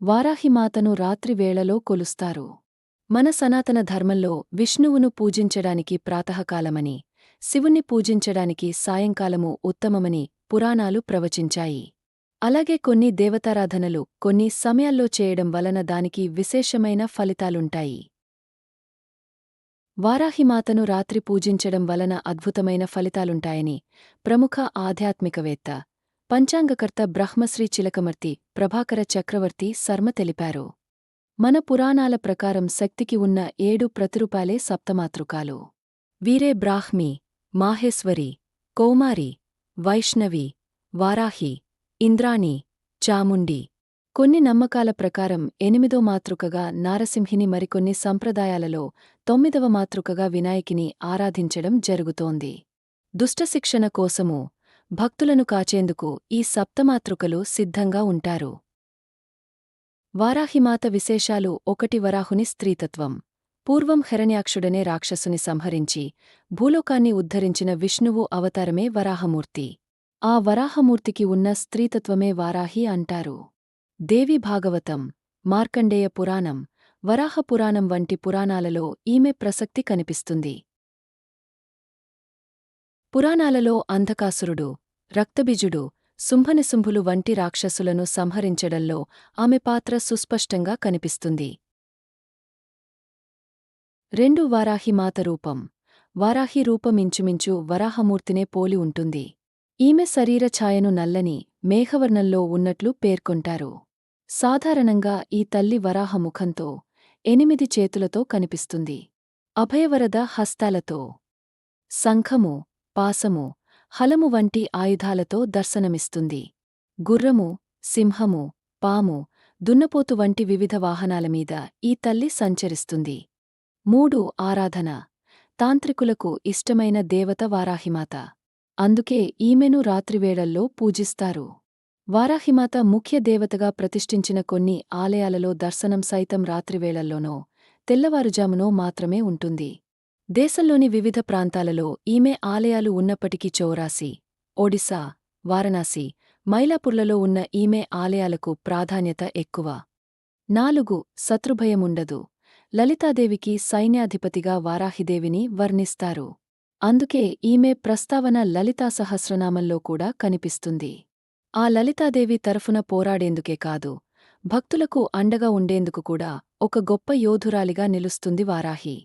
వారాహిమాతను రాత్రివేళలో కొలుస్తారు. మన సనాతన ధర్మంలో విష్ణువును పూజించడానికి ప్రాతకాలమని శివుణ్ణి పూజించడానికి సాయంకాలము ఉత్తమమని పురాణాలు ప్రవచించాయి. అలాగే కొన్ని దేవతారాధనలు కొన్ని సమయాల్లో చేయడం వలన దానికి విశేషమైన ఫలితాలుంటాయి. వారాహిమాతను రాత్రి పూజించడం వలన అద్భుతమైన ఫలితాలుంటాయని ప్రముఖ ఆధ్యాత్మికవేత్త పంచాంగకర్త బ్రహ్మశ్రీ చిలకమర్తి ప్రభాకర చక్రవర్తి శర్మ తెలిపారు. మన పురాణాల ప్రకారం శక్తికి ఉన్న ఏడు ప్రతిరూపాలే సప్తమాతృకాలు. వీరే బ్రాహ్మి మాహేశ్వరి కౌమారి వైష్ణవి వారాహి ఇంద్రాణి చాముండి. కొన్ని నమ్మకాల ప్రకారం ఎనిమిదో మాతృకగా నారసింహిని మరికొన్ని సంప్రదాయాలలో తొమ్మిదవ మాతృకగా వినాయకిని ఆరాధించడం జరుగుతోంది. దుష్టశిక్షణ కోసము భక్తులను కాచేందుకు ఈ సప్తమాతృకలు సిద్ధంగా ఉంటారు. వారాహిమాత విశేషాలు ఒకటి వరాహుని స్త్రీతత్వం. పూర్వం హిరణ్యాక్షుడనే రాక్షసుని సంహరించి భూలోకాన్ని ఉద్ధరించిన విష్ణువు అవతారమే వరాహమూర్తి. ఆ వరాహమూర్తికి ఉన్న స్త్రీతత్వమే వారాహి అంటారు. దేవి భాగవతం మార్కండేయ పురాణం వరాహ పురాణం వంటి పురాణాలలో ఈమె ప్రసక్తి కనిపిస్తుంది. పురాణాలలో అంధకాసురుడు రక్తబిజుడు శుంభనిశుంభులు వంటి రాక్షసులను సంహరించడంలో ఆమె పాత్ర సుస్పష్టంగా కనిపిస్తుంది. రెండు వారాహిమాత రూపం. వారాహి రూపమించుమించు వరాహమూర్తినే పోలి ఉంటుంది. ఈమె శరీర ఛాయను నల్లని మేఘవర్ణంలో ఉన్నట్లు పేర్కొంటారు. సాధారణంగా ఈ తల్లి వరాహముఖంతో ఎనిమిది చేతులతో కనిపిస్తుంది. అభయవరద హస్తాలతో. శంఖము పాసము హలము వంటి ఆయుధాలతో దర్శనమిస్తుంది. గుర్రము సింహము పాము దున్నపోతు వంటి వివిధ వాహనాలమీద ఈ తల్లి సంచరిస్తుంది. మూడు ఆరాధన. తాంత్రికులకు ఇష్టమైన దేవత వారాహిమాత. అందుకే ఈమెను రాత్రివేళల్లో పూజిస్తారు. వారాహిమాత ముఖ్య దేవతగా ప్రతిష్ఠించిన కొన్ని ఆలయాలలో దర్శనం సైతం రాత్రివేళల్లోనో తెల్లవారుజామునో మాత్రమే ఉంటుంది. దేశంలోని వివిధ ప్రాంతాలలో ఈమె ఆలయాలు ఉన్నప్పటికీ చౌరాసి ఒడిశా వారణాసి మైలాపుర్లలో ఉన్న ఈమె ఆలయాలకు ప్రాధాన్యత ఎక్కువ. నాలుగు శత్రుభయముండదు. లలితాదేవికి సైన్యాధిపతిగా వారాహిదేవిని వర్ణిస్తారు. అందుకే ఈమె ప్రస్తావన లలితా సహస్రనామంలో కూడా కనిపిస్తుంది. ఆ లలితాదేవి తరఫున పోరాడేందుకే కాదు భక్తులకు అండగా ఉండేందుకు కూడా ఒక గొప్ప యోధురాలిగా నిలుస్తుంది వారాహి.